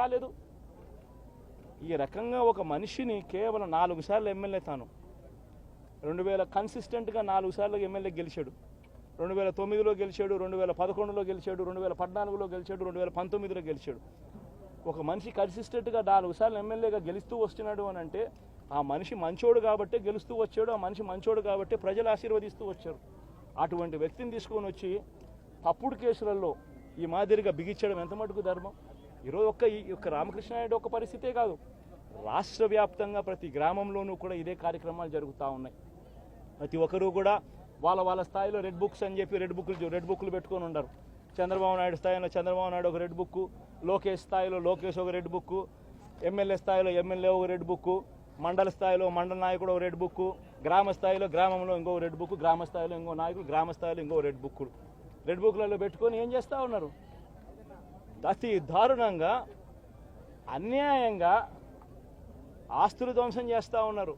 రాలేదు. ఈ రకంగా ఒక మనిషిని కేవలం నాలుగు సార్లు ఎమ్మెల్యే తాను. రెండు వేల కన్సిస్టెంట్గా నాలుగు సార్లు ఎమ్మెల్యే గెలిచాడు. రెండు వేల తొమ్మిదిలో గెలిచాడు రెండు వేల పదకొండులో గెలిచాడు రెండు వేల పద్నాలుగులో గెలిచాడు రెండు వేల పంతొమ్మిదిలో గెలిచాడు. ఒక మనిషి కన్సిస్టెంట్గా నాలుగు సార్లు ఎమ్మెల్యేగా గెలుస్తూ వస్తున్నాడు అని అంటే ఆ మనిషి మంచోడు కాబట్టే గెలుస్తూ వచ్చాడు ఆ మనిషి మంచోడు కాబట్టే ప్రజలు ఆశీర్వదిస్తూ వచ్చారు. అటువంటి వ్యక్తిని తీసుకొని వచ్చి తప్పుడు కేసులలో ఈ మాదిరిగా బిగించడం ఎంత మటుకు ధర్మం? ఈరోజు ఒక్క ఈ యొక్క రామకృష్ణ నాయుడు ఒక పరిస్థితే కాదు. రాష్ట్ర వ్యాప్తంగా ప్రతి గ్రామంలోనూ కూడా ఇదే కార్యక్రమాలు జరుగుతూ ఉన్నాయి. ప్రతి ఒక్కరూ కూడా వాళ్ళ వాళ్ళ స్థాయిలో రెడ్ బుక్స్ అని చెప్పి రెడ్ బుక్లు రెడ్ బుక్లు పెట్టుకొని ఉండరు. చంద్రబాబు నాయుడు స్థాయిలో చంద్రబాబు నాయుడు ఒక రెడ్ బుక్ లోకేష్ స్థాయిలో లోకేష్ ఒక రెడ్ బుక్ ఎమ్మెల్యే స్థాయిలో ఎమ్మెల్యే ఒక రెడ్ బుక్ మండల స్థాయిలో మండల నాయకుడు ఒక రెడ్ బుక్ గ్రామ స్థాయిలో గ్రామంలో ఇంకో రెడ్ బుక్ గ్రామ స్థాయిలో ఇంకో నాయకుడు గ్రామ స్థాయిలో ఇంకో రెడ్ బుక్కులు రెడ్ బుక్లలో పెట్టుకొని ఏం చేస్తూ ఉన్నారు? అతి దారుణంగా అన్యాయంగా ఆస్తులు ధ్వంసం చేస్తూ ఉన్నారు.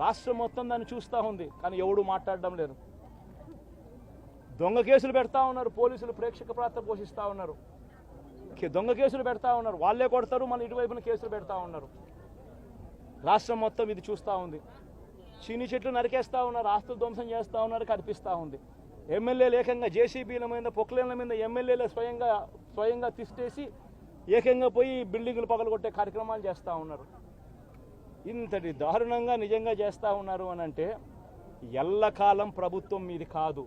రాష్ట్రం మొత్తం దాన్ని చూస్తూ ఉంది కానీ ఎవడు మాట్లాడడం లేదు దొంగ కేసులు పెడతా ఉన్నారు పోలీసులు ప్రేక్షక పాత్ర పోషిస్తూ ఉన్నారు. దొంగ కేసులు పెడతా ఉన్నారు. వాళ్ళే కొడతారు మళ్ళీ ఇటువైపున కేసులు పెడతా ఉన్నారు. రాష్ట్రం మొత్తం ఇది చూస్తూ ఉంది. చిన్ని చెట్లు నరికేస్తూ ఉన్నారు ఆస్తులు ధ్వంసం చేస్తూ ఉన్నారు కనిపిస్తూ ఉంది. ఎమ్మెల్యేలు ఏకంగా జేసీబీల మీద పొక్లేన్ల మీద ఎమ్మెల్యేలు స్వయంగా స్వయంగా తిష్టేసి ఏకంగా పోయి బిల్డింగులు పగలగొట్టే కార్యక్రమాలు చేస్తూ ఉన్నారు. ఇంతటి దారుణంగా నిజంగా చేస్తూ ఉన్నారు అని అంటే ఎల్లకాలం ప్రభుత్వం మీది కాదు.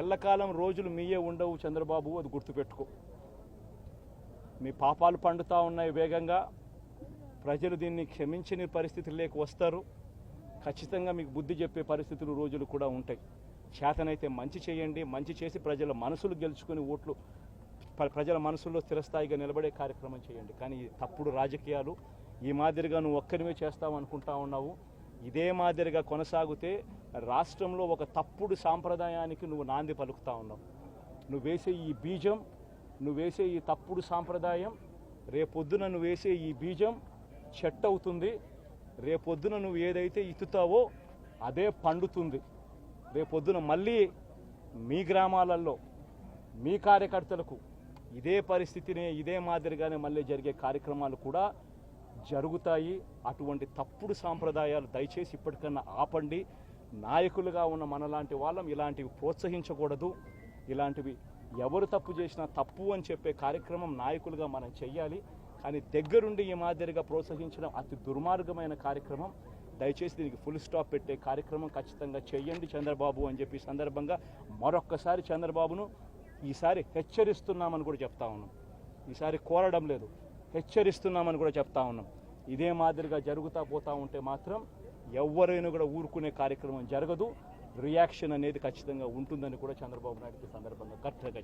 ఎల్లకాలం రోజులు మీయే ఉండవు చంద్రబాబు అది గుర్తుపెట్టుకో. మీ పాపాలు పండుతూ ఉన్నాయి వేగంగా. ప్రజలు దీన్ని క్షమించని పరిస్థితుల్లోకి వస్తారు. ఖచ్చితంగా మీకు బుద్ధి చెప్పే పరిస్థితులు రోజులు కూడా ఉంటాయి. చేతనైతే మంచి చేయండి మంచి చేసి ప్రజల మనసులు గెలుచుకుని ఓట్లు ప్రజల మనసుల్లో స్థిరస్థాయిగా నిలబడే కార్యక్రమం చేయండి. కానీ తప్పుడు రాజకీయాలు ఈ మాదిరిగా నువ్వు ఒక్కరివే చేస్తావు అనుకుంటా ఉన్నావు. ఇదే మాదిరిగా కొనసాగితే రాష్ట్రంలో ఒక తప్పుడు సాంప్రదాయానికి నువ్వు నాంది పలుకుతా ఉన్నావు. నువ్వు వేసే ఈ బీజం నువ్వు వేసే ఈ తప్పుడు సాంప్రదాయం రేపొద్దున నువ్వు వేసే ఈ బీజం చెట్టు అవుతుంది. రేపొద్దున నువ్వు ఏదైతే ఇత్తుతావో అదే పండుతుంది. రేపొద్దున మళ్ళీ మీ గ్రామాలలో మీ కార్యకర్తలకు ఇదే పరిస్థితినే ఇదే మాదిరిగానే మళ్ళీ జరిగే కార్యక్రమాలు కూడా జరుగుతాయి. అటువంటి తప్పుడు సాంప్రదాయాలు దయచేసి ఇప్పటికన్నా ఆపండి. నాయకులుగా ఉన్న మనలాంటి వాళ్ళం ఇలాంటివి ప్రోత్సహించకూడదు. ఇలాంటివి ఎవరు తప్పు చేసినా తప్పు అని చెప్పే కార్యక్రమం నాయకులుగా మనం చెయ్యాలి. కానీ దగ్గరుండి ఈ మాదిరిగా ప్రోత్సహించడం అతి దుర్మార్గమైన కార్యక్రమం. దయచేసి దీనికి ఫుల్ స్టాప్ పెట్టే కార్యక్రమం ఖచ్చితంగా చేయండి చంద్రబాబు అని చెప్పి సందర్భంగా మరొక్కసారి చంద్రబాబును ఈసారి హెచ్చరిస్తున్నామని కూడా చెప్తా ఉన్నాం. ఈసారి కోరడం లేదు. హెచ్చరిస్తున్నామని కూడా చెప్తా ఉన్నాం. ఇదే మాదిరిగా జరుగుతా పోతా ఉంటే మాత్రం ఎవరైనా కూడా ఊరుకునే కార్యక్రమం జరగదు. రియాక్షన్ అనేది ఖచ్చితంగా ఉంటుందని కూడా చంద్రబాబు నాయుడు సందర్భంగా కరెక్ట్గా